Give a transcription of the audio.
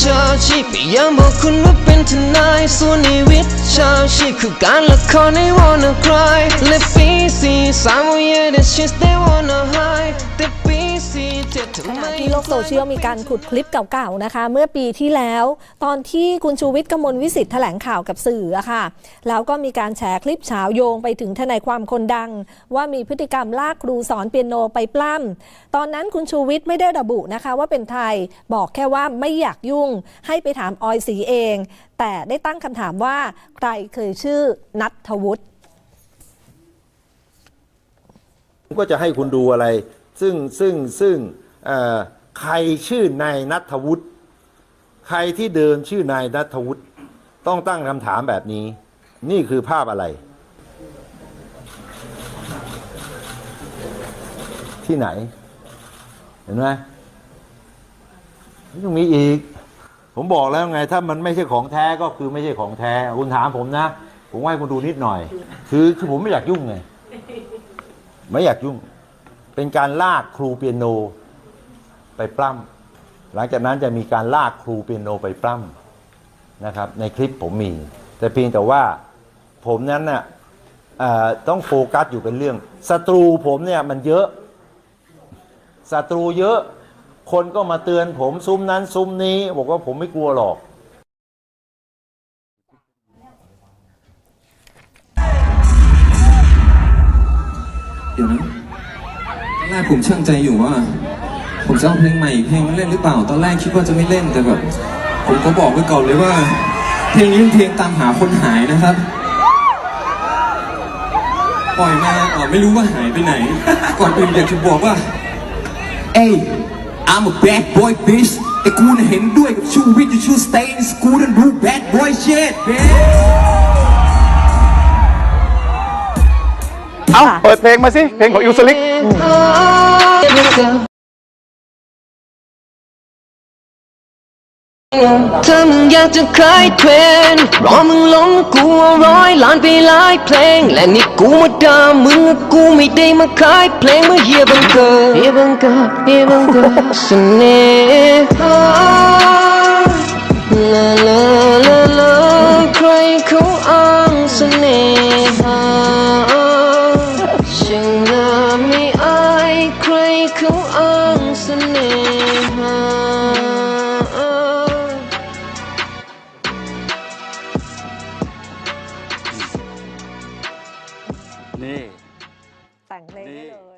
ชาชีพพยายามบอกคุณว่าเป็นทนาย ส่วนในวิชาชีพคือการละครใน wanna cry และปีสี่สาม oh yeah that's just they wanna hide แต่ปีสี่เจ็ดทำไมที่โลกโซเชียลมีการขุดคลิปเก่าๆนะคะ เมื่อปีที่แล้ว ตอนที่คุณชูวิทย์กมลวิสิทธิ์แถลงข่าวกับสื่ออะค่ะ แล้วก็มีการแชร์คลิปเฉาโยงไปถึงทนายความคนดัง ว่ามีพฤติกรรมลากครูสอนเปียโนไปปล้ำตอนนั้นคุณชูวิทย์ไม่ได้ระบุนะคะว่าเป็นใครบอกแค่ว่าไม่อยากยุ่ง ให้ไปถามออยสีเอง แต่ได้ตั้งคำถามว่าใครเคยชื่อนัทวุฒิก็จะให้คุณดูอะไร ซึ่งซึ่งซึ่ง ใครชื่อนายนัทวุฒิใครที่เดิมชื่อนายนัทวุฒิต้องตั้งคำถามแบบนี้ นี่คือภาพอะไร ที่ไหน เห็นไหมยังมีอีก ผมบอกแล้วไง ถ้ามันไม่ใช่ของแท้ก็คือไม่ใช่ของแท้ คุณถามผมนะ ผมให้คุณดูนิดหน่อย คือคือผมไม่อยากยุ่งไง ไม่อยากยุ่ง เป็นการลากครูเปียโน ไปปล้ำหลังจากนั้นจะมีการลากครูเปียโนไปปล้ำนะครับในคลิปผมมี แต่เพียงแต่ว่าผมนั้นน่ะเอ่อต้องโฟกัสอยู่เป็นเรื่องศัตรูผมเนี่ยมันเยอะศัตรูเยอะคนก็มาเตือนผมซุ้มนั้นซุ้มนี้บอกว่าผมไม่กลัวหรอกเดี๋ยวนะตอนแรกผมช่างใจอยู่ว่า ผมจะเอาเพลงใหม่เพลงมาเล่นหรือเปล่า ตอนแรกคิดว่าจะไม่เล่นแต่แบบผมก็บอกไว้ก่อนเลยว่า เพลงนี้เป็นเพลงตามหาคนหายนะครับ ปล่อยมาเอ่อไม่รู้ว่าหายไปไหน ก่อนอื่นอยากจะบอกว่า เอ้ย I'm a bad boy bitch แต่กูน่ะเห็นด้วยกับชูวิทย์ you should stay in school and do bad boy shit bitch เอาเปิดเพลงมาสิ เพลงของอิวสลิก ถ้ามึงอยากจะขายเทรนรอมึงลงกูร้อยล้านไปหลายเพลง และนี่กูมาด่ามึงกูไม่ได้มาขายเพลงเมื่อเฮียบังเกิดเฮียบังเกิดเฮียบังเกิดเสน่หาลาลาลาลาใครเขาอ้างเสน่หาฉันน่ะไม่อายใครเขาอ้างเสน่ นี่ แต่งเพลงให้เลย